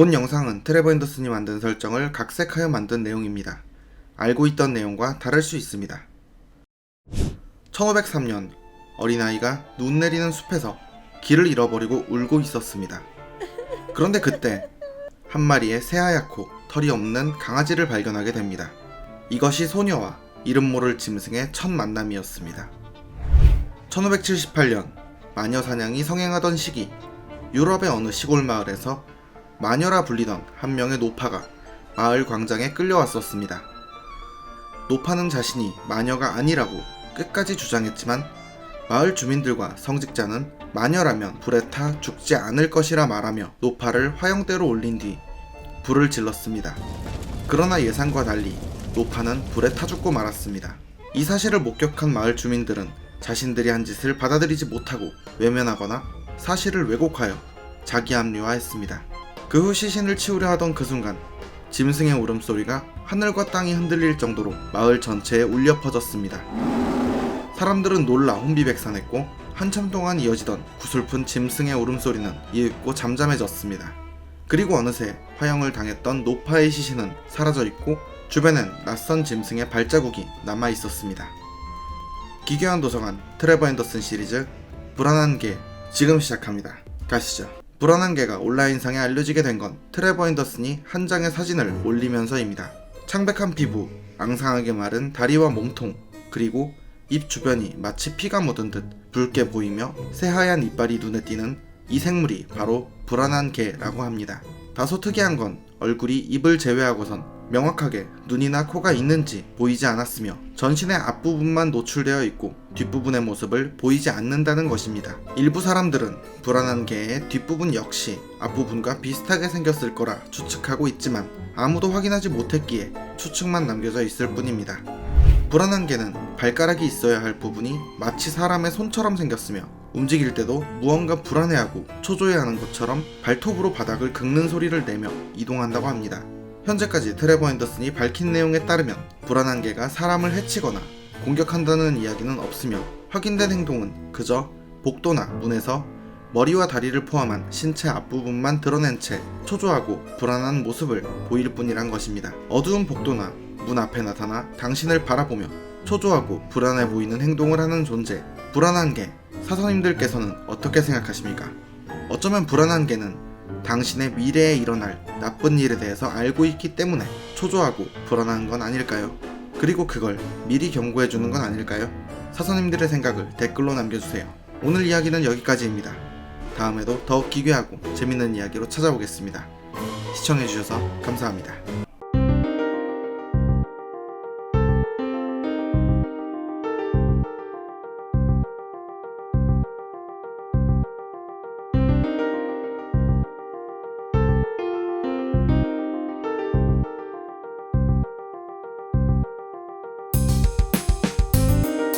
본 영상은 트레버 앤더슨이 만든 설정을 각색하여 만든 내용입니다. 알고 있던 내용과 다를 수 있습니다. 1503년 어린아이가 눈 내리는 숲에서 길을 잃어버리고 울고 있었습니다. 그런데 그때 한 마리의 새하얗고 털이 없는 강아지를 발견하게 됩니다. 이것이 소녀와 이름 모를 짐승의 첫 만남이었습니다. 1578년 마녀 사냥이 성행하던 시기 유럽의 어느 시골 마을에서 마녀라 불리던 한 명의 노파가 마을 광장에 끌려왔었습니다. 노파는 자신이 마녀가 아니라고 끝까지 주장했지만 마을 주민들과 성직자는 마녀라면 불에 타 죽지 않을 것이라 말하며 노파를 화영대로 올린 뒤 불을 질렀습니다. 그러나 예상과 달리 노파는 불에 타 죽고 말았습니다. 이 사실을 목격한 마을 주민들은 자신들이 한 짓을 받아들이지 못하고 외면하거나 사실을 왜곡하여 자기 합리화했습니다. 그 후 시신을 치우려 하던 그 순간 짐승의 울음소리가 하늘과 땅이 흔들릴 정도로 마을 전체에 울려 퍼졌습니다. 사람들은 놀라 혼비백산했고 한참 동안 이어지던 구슬픈 짐승의 울음소리는 이윽고 잠잠해졌습니다. 그리고 어느새 화형을 당했던 노파의 시신은 사라져 있고 주변엔 낯선 짐승의 발자국이 남아 있었습니다. 기괴한 도서관 트레버 앤더슨 시리즈 불안한 개 지금 시작합니다. 가시죠. 불안한 개가 온라인상에 알려지게 된 건 트레버 앤더슨이 한 장의 사진을 올리면서입니다. 창백한 피부, 앙상하게 마른 다리와 몸통, 그리고 입 주변이 마치 피가 묻은 듯 붉게 보이며 새하얀 이빨이 눈에 띄는 이 생물이 바로 불안한 개라고 합니다. 다소 특이한 건 얼굴이 입을 제외하고선 명확하게 눈이나 코가 있는지 보이지 않았으며 전신의 앞부분만 노출되어 있고 뒷부분의 모습을 보이지 않는다는 것입니다. 일부 사람들은 불안한 개의 뒷부분 역시 앞부분과 비슷하게 생겼을 거라 추측하고 있지만 아무도 확인하지 못했기에 추측만 남겨져 있을 뿐입니다. 불안한 개는 발가락이 있어야 할 부분이 마치 사람의 손처럼 생겼으며 움직일 때도 무언가 불안해하고 초조해하는 것처럼 발톱으로 바닥을 긁는 소리를 내며 이동한다고 합니다. 현재까지 트레버 앤더슨이 밝힌 내용에 따르면 불안한 개가 사람을 해치거나 공격한다는 이야기는 없으며 확인된 행동은 그저 복도나 문에서 머리와 다리를 포함한 신체 앞부분만 드러낸 채 초조하고 불안한 모습을 보일 뿐이란 것입니다. 어두운 복도나 문 앞에 나타나 당신을 바라보며 초조하고 불안해 보이는 행동을 하는 존재, 불안한 개, 사서님들께서는 어떻게 생각하십니까? 어쩌면 불안한 개는 당신의 미래에 일어날 나쁜 일에 대해서 알고 있기 때문에 초조하고 불안한 건 아닐까요? 그리고 그걸 미리 경고해 주는 건 아닐까요? 사서님들의 생각을 댓글로 남겨주세요. 오늘 이야기는 여기까지입니다. 다음에도 더욱 기괴하고 재밌는 이야기로 찾아오겠습니다. 시청해주셔서 감사합니다.